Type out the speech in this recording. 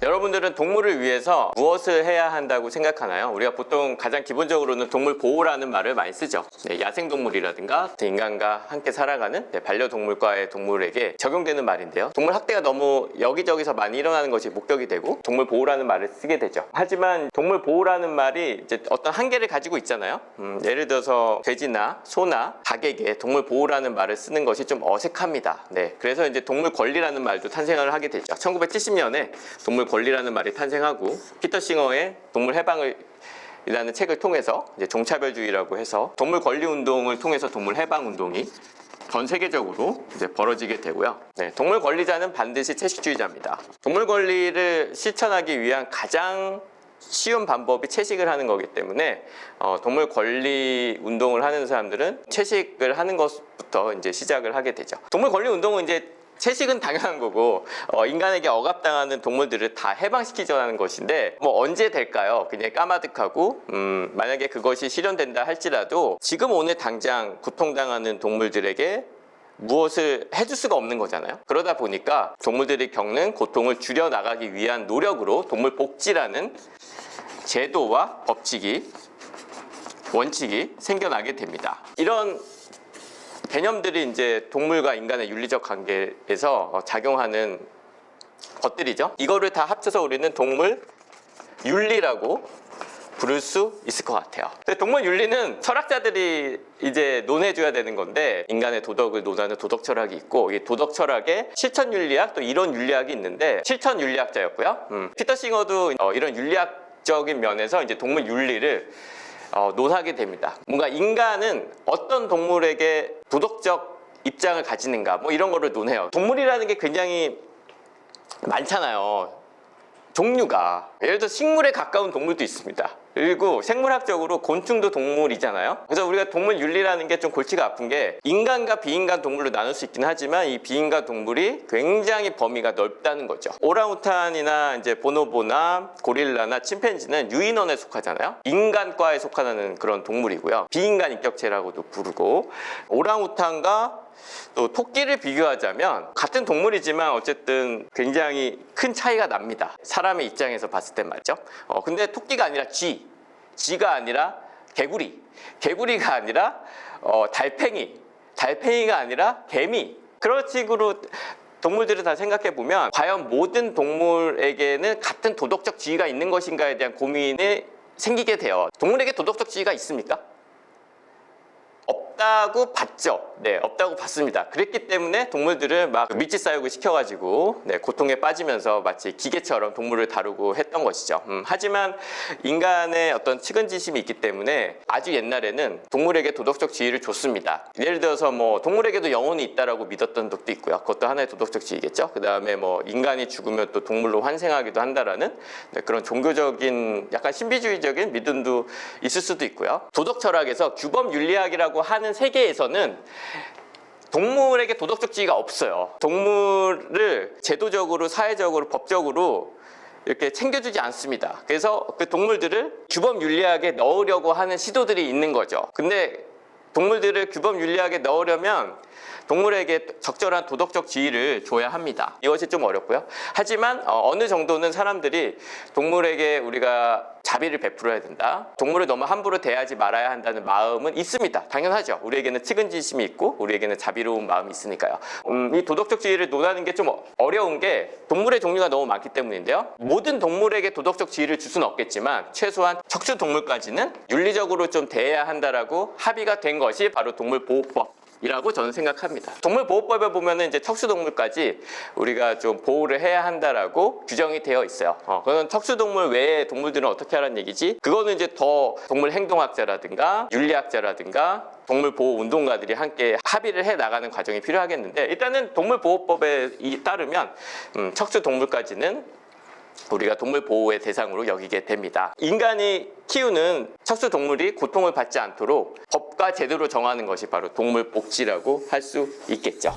여러분들은 동물을 위해서 무엇을 해야 한다고 생각하나요? 우리가 보통 가장 기본적으로는 동물 보호라는 말을 많이 쓰죠. 네, 야생동물이라든가 인간과 함께 살아가는 네, 반려동물과의 동물에게 적용되는 말인데요. 동물 학대가 너무 여기저기서 많이 일어나는 것이 목격이 되고 동물 보호라는 말을 쓰게 되죠. 하지만 동물 보호라는 말이 이제 어떤 한계를 가지고 있잖아요. 음, 예를 들어서 돼지나 소나 닭에게 동물 보호라는 말을 쓰는 것이 좀 어색합니다. 네, 그래서 이제 동물 권리라는 말도 탄생을 하게 되죠. 1970년에 동물 권리 라는 말이 탄생하고 피터 싱어의 동물 해방을 이라는 책을 통해서 이제 종차별주의라고 해서 동물 권리 운동을 통해서 동물 해방 운동이 전 세계적으로 이제 벌어지게 되고요. 네, 동물 권리자는 반드시 채식주의자입니다. 동물 권리를 실천하기 위한 가장 쉬운 방법이 채식을 하는 거기 때문에 어, 동물 권리 운동을 하는 사람들은 채식을 하는 것부터 이제 시작을 하게 되죠. 동물 권리 운동은 이제 채식은 당연한 거고 어, 인간에게 억압당하는 동물들을 다 해방시키자는 것인데 뭐 언제 될까요? 그냥 까마득하고 음, 만약에 그것이 실현된다 할지라도 지금 오늘 당장 고통당하는 동물들에게 무엇을 해줄 수가 없는 거잖아요. 그러다 보니까 동물들이 겪는 고통을 줄여 나가기 위한 노력으로 동물 복지라는 제도와 법칙이 원칙이 생겨나게 됩니다. 이런 개념들이 이제 동물과 인간의 윤리적 관계에서 어, 작용하는 것들이죠. 이거를 다 합쳐서 우리는 동물 윤리라고 부를 수 있을 것 같아요. 동물 윤리는 철학자들이 이제 논해줘야 되는 건데 인간의 도덕을 논하는 도덕 철학이 있고 이 도덕 철학에 실천 윤리학 또 이론 윤리학이 있는데 실천 윤리학자였고요. 음, 피터 싱어도 어, 이런 윤리학적인 면에서 이제 동물 윤리를 어, 논하게 됩니다. 뭔가 인간은 어떤 동물에게 도덕적 입장을 가지는가 뭐 이런 거를 논해요. 동물이라는 게 굉장히 많잖아요. 종류가 예를 들어 식물에 가까운 동물도 있습니다. 그리고 생물학적으로 곤충도 동물이잖아요. 그래서 우리가 동물 윤리라는 게 좀 골치가 아픈 게 인간과 비인간 동물로 나눌 수 있긴 하지만 이 비인간 동물이 굉장히 범위가 넓다는 거죠. 오랑우탄이나 이제 보노보나 고릴라나 침팬지는 유인원에 속하잖아요. 인간과에 속하는 그런 동물이고요. 비인간 인격체라고도 부르고 오랑우탄과 또 토끼를 비교하자면 같은 동물이지만 어쨌든 굉장히 큰 차이가 납니다. 사람의 입장에서 봤을 땐 말이죠. 어, 근데 토끼가 아니라 쥐, 쥐가 아니라 개구리, 개구리가 아니라 어, 달팽이, 달팽이가 아니라 개미. 그런 식으로 동물들을 다 생각해 보면 과연 모든 동물에게는 같은 도덕적 지위가 있는 것인가에 대한 고민이 생기게 돼요. 동물에게 도덕적 지위가 있습니까? 없다고 봤죠. 네, 없다고 봤습니다. 그랬기 때문에 동물들을 막 밀집 사육을 시켜가지고 네, 고통에 빠지면서 마치 기계처럼 동물을 다루고 했던 것이죠. 음, 하지만 인간의 어떤 측은지심이 있기 때문에 아주 옛날에는 동물에게 도덕적 지위를 줬습니다. 예를 들어서 뭐 동물에게도 영혼이 있다라고 믿었던 적도 있고요. 그것도 하나의 도덕적 지위겠죠. 그 다음에 뭐 인간이 죽으면 또 동물로 환생하기도 한다라는 네, 그런 종교적인 약간 신비주의적인 믿음도 있을 수도 있고요. 도덕 철학에서 규범 윤리학이라고 하는 세계에서는 동물에게 도덕적 지위가 없어요. 동물을 제도적으로, 사회적으로, 법적으로 이렇게 챙겨주지 않습니다. 그래서 그 동물들을 규범 윤리학에 넣으려고 하는 시도들이 있는 거죠. 근데 동물들을 규범 윤리학에 넣으려면 동물에게 적절한 도덕적 지위를 줘야 합니다. 이것이 좀 어렵고요. 하지만 어, 어느 정도는 사람들이 동물에게 우리가 자비를 베풀어야 된다. 동물을 너무 함부로 대하지 말아야 한다는 마음은 있습니다. 당연하죠. 우리에게는 측은지심이 있고 우리에게는 자비로운 마음이 있으니까요. 음, 이 도덕적 지위를 논하는 게 좀 어려운 게 동물의 종류가 너무 많기 때문인데요. 모든 동물에게 도덕적 지위를 줄 수는 없겠지만 최소한 척추 동물까지는 윤리적으로 좀 대해야 한다라고 합의가 된 것이 바로 동물보호법. 이라고 저는 생각합니다. 동물보호법에 보면은 이제 척수동물까지 우리가 좀 보호를 해야 한다라고 규정이 되어 있어요. 어, 그건 척수동물 외의 동물들은 어떻게 하라는 얘기지? 그거는 이제 더 동물 행동학자라든가 윤리학자라든가 동물 보호 운동가들이 함께 합의를 해 나가는 과정이 필요하겠는데 일단은 동물보호법에 이- 따르면 음, 척수동물까지는 우리가 동물 보호의 대상으로 여기게 됩니다. 인간이 키우는 척수 동물이 고통을 받지 않도록 법과 제도로 정하는 것이 바로 동물 복지라고 할 수 있겠죠.